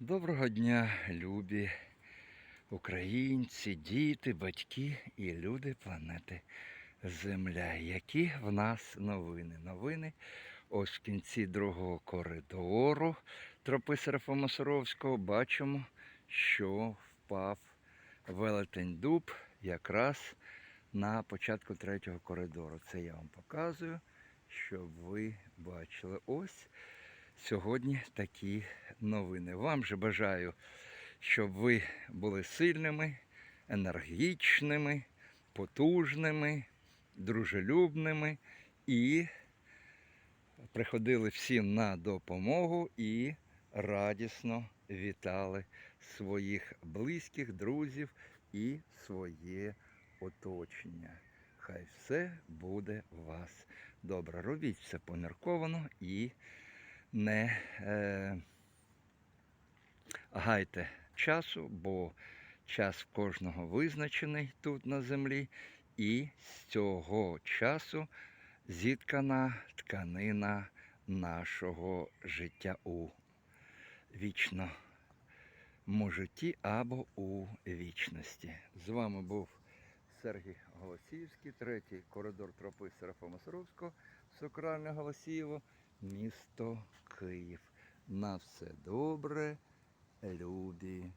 Доброго дня, любі українці, діти, батьки і люди планети Земля. Які в нас новини? Новини ось в кінці другого коридору тропи Серафима Саровського бачимо, що впав велетень дуб якраз на початку третього коридору. Це я вам показую, щоб ви бачили. Ось сьогодні такі новини. Вам же бажаю, щоб ви були сильними, енергічними, потужними, дружелюбними і приходили всім на допомогу і радісно вітали своїх близьких, друзів і своє оточення. Хай все буде у вас добре. Робіть все помірковано і не е, гайте часу, бо час кожного визначений тут на землі, і з цього часу зіткана тканина нашого життя у вічному житті або у вічності. З вами був Сергій Голосіївський, третій коридор тропи Серафима Саровського, Сокральне Голосіїво, місто Київ. На все добре, любі.